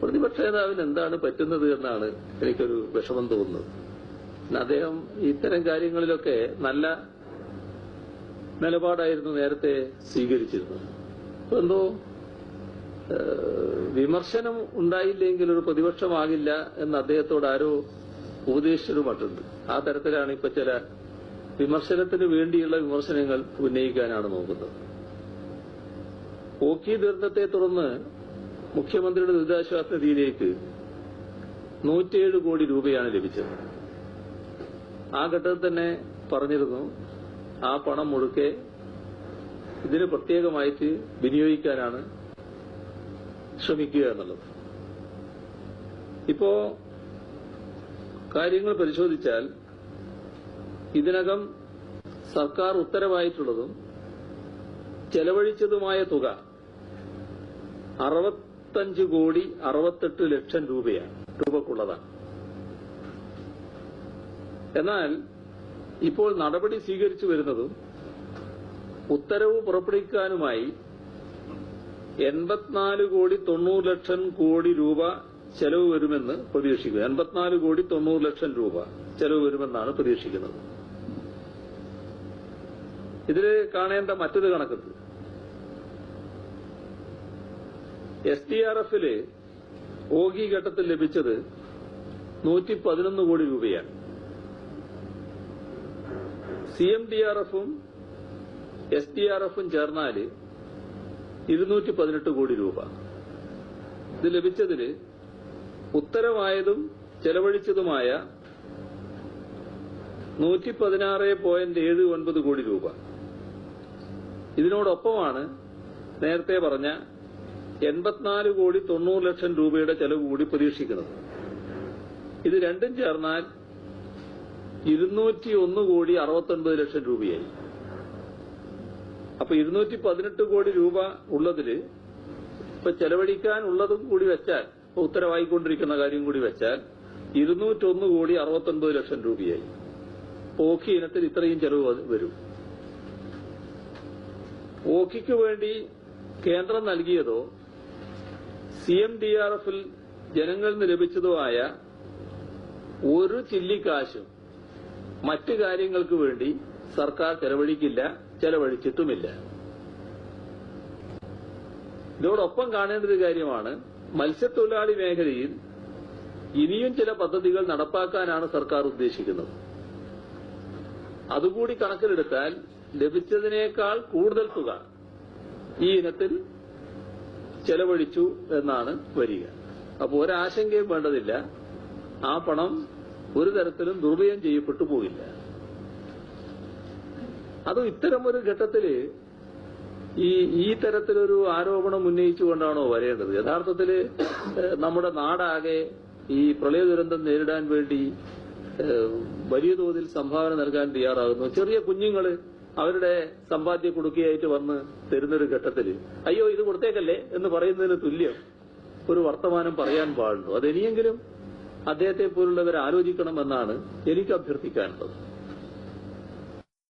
പ്രതിപക്ഷ നേതാവിന് എന്താണ് പറ്റുന്നത് എന്നാണ് എനിക്കൊരു വിഷമം തോന്നുന്നത്. പിന്നെ അദ്ദേഹം ഇത്തരം കാര്യങ്ങളിലൊക്കെ നല്ല നിലപാടായിരുന്നു നേരത്തെ സ്വീകരിച്ചിരുന്നത്. എന്തോ വിമർശനം ഉണ്ടായില്ലെങ്കിൽ ഒരു പ്രതിപക്ഷമാകില്ല എന്ന് അദ്ദേഹത്തോട് ആരോ ഉപദേശിച്ചൊരു ആ തരത്തിലാണ് ഇപ്പൊ ചില വിമർശനത്തിന് വേണ്ടിയുള്ള വിമർശനങ്ങൾ ഉന്നയിക്കാനാണ് നോക്കുന്നത്. ഓക്കി ദുരന്തത്തെ തുടർന്ന് മുഖ്യമന്ത്രിയുടെ ദുരിതാശ്വാസ നിധിയിലേക്ക് നൂറ്റിയേഴ് കോടി രൂപയാണ് ലഭിച്ചത്. ആ ഘട്ടത്തിൽ തന്നെ പറഞ്ഞിരുന്നു ആ പണം മുഴുക്കെ ഇതിന് പ്രത്യേകമായിട്ട് വിനിയോഗിക്കാനാണ് ശ്രമിക്കുക എന്നുള്ളത്. ഇപ്പോ കാര്യങ്ങൾ പരിശോധിച്ചാൽ ഇതിനകം സർക്കാർ ഉത്തരവായിട്ടുള്ളതും ചെലവഴിച്ചതുമായ തുക അറുപത്തഞ്ച് കോടി അറുപത്തെട്ട് ലക്ഷം രൂപയാണ് രൂപക്കുള്ളതാണ്. എന്നാൽ ഇപ്പോൾ നടപടി സ്വീകരിച്ചു വരുന്നതും ഉത്തരവ് പുറപ്പെടുവിക്കാനുമായി എൺപത്തിനാല് കോടി തൊണ്ണൂറ് ലക്ഷം കോടി രൂപ ചെലവ് വരുമെന്ന് പ്രതീക്ഷിക്കുന്നു. എൺപത്തിനാല് കോടി തൊണ്ണൂറ് ലക്ഷം രൂപ ചെലവ് വരുമെന്നാണ് പ്രതീക്ഷിക്കുന്നത്. ഇതിൽ കാണേണ്ട മറ്റൊരു കണക്കുണ്ട്. എസ് ഡി ആർ എഫിൽ ഓഗി ഘട്ടത്തിൽ ലഭിച്ചത് നൂറ്റി പതിനൊന്ന് കോടി രൂപയാണ്. സി എം ഡി ആർ എഫും എസ് ഡി ആർ എഫും ചേർന്നാൽ ഇരുന്നൂറ്റി പതിനെട്ട് കോടി രൂപ. ഇത് ലഭിച്ചതിൽ ഉത്തരവായതും ചെലവഴിച്ചതുമായ നൂറ്റി പതിനാറ് പോയിന്റ് ഏഴ് ഒൻപത് കോടി രൂപ ഇതിനോടൊപ്പമാണ് നേരത്തെ പറഞ്ഞ എൺപത്തിനാല് കോടി തൊണ്ണൂറ് ലക്ഷം രൂപയുടെ ചെലവ് കൂടി പ്രതീക്ഷിക്കുന്നത്. ഇത് രണ്ടും ചേർന്നാൽ ഇരുന്നൂറ്റി ഒന്ന് കോടി അറുപത്തൊൻപത് ലക്ഷം രൂപയായി. അപ്പൊ ഇരുന്നൂറ്റി പതിനെട്ട് കോടി രൂപ ഉള്ളതിൽ ഇപ്പൊ ചെലവഴിക്കാൻ ഉള്ളതും കൂടി വെച്ചാൽ ഉത്തരവായിക്കൊണ്ടിരിക്കുന്ന കാര്യം കൂടി വെച്ചാൽ ഇരുന്നൂറ്റൊന്ന് കോടി അറുപത്തൊൻപത് ലക്ഷം രൂപയായി. ഓഖി ഇനത്തിൽ ഇത്രയും ചെലവ് വരും. ഓഖിക്ക് വേണ്ടി കേന്ദ്രം നൽകിയതോ സി എം ഡി ആർ എഫിൽ ജനങ്ങളിൽ നിന്ന് ലഭിച്ചതുമായ ഒരു ചില്ലിക്കാശും മറ്റു കാര്യങ്ങൾക്ക് വേണ്ടി സർക്കാർ ചെലവഴിക്കില്ല ചെലവഴിച്ചിട്ടുമില്ല. ഇതോടൊപ്പം കാണേണ്ട ഒരു കാര്യമാണ് മത്സ്യത്തൊഴിലാളി മേഖലയിൽ ഇനിയും ചില പദ്ധതികൾ നടപ്പാക്കാനാണ് സർക്കാർ ഉദ്ദേശിക്കുന്നത്. അതുകൂടി കണക്കിലെടുത്താൽ ലഭിച്ചതിനേക്കാൾ കൂടുതൽ തുക ഈ ഇനത്തിൽ ചെലവഴിച്ചു എന്നാണ് വരിക. അപ്പോൾ ഒരാശങ്കയും വേണ്ടതില്ല. ആ പണം ഒരു തരത്തിലും ദുർവ്യയം ചെയ്യപ്പെട്ടു പോയില്ല അതും ഇത്തരം ഒരു ഘട്ടത്തിൽ ഈ ഈ തരത്തിലൊരു ആരോപണം ഉന്നയിച്ചുകൊണ്ടാണോ വരേണ്ടത്? യഥാർത്ഥത്തിൽ നമ്മുടെ നാടാകെ ഈ പ്രളയ ദുരന്തം നേരിടാൻ വേണ്ടി വലിയ തോതിൽ സംഭാവന നൽകാൻ തയ്യാറാകുന്നു. ചെറിയ കുഞ്ഞുങ്ങൾ അവരുടെ സമ്പാദ്യ കൊടുക്കുകയായിട്ട് വന്ന് തരുന്നൊരു ഘട്ടത്തിൽ അയ്യോ ഇത് കൊടുത്തേക്കല്ലേ? എന്ന് പറയുന്നതിന് തുല്യം ഒരു വർത്തമാനം പറയാൻ പാടുള്ളൂ. അതെനിയെങ്കിലും അദ്ദേഹത്തെ പോലുള്ളവർ ആലോചിക്കണമെന്നാണ് എനിക്ക് അഭ്യർത്ഥിക്കാനുള്ളത്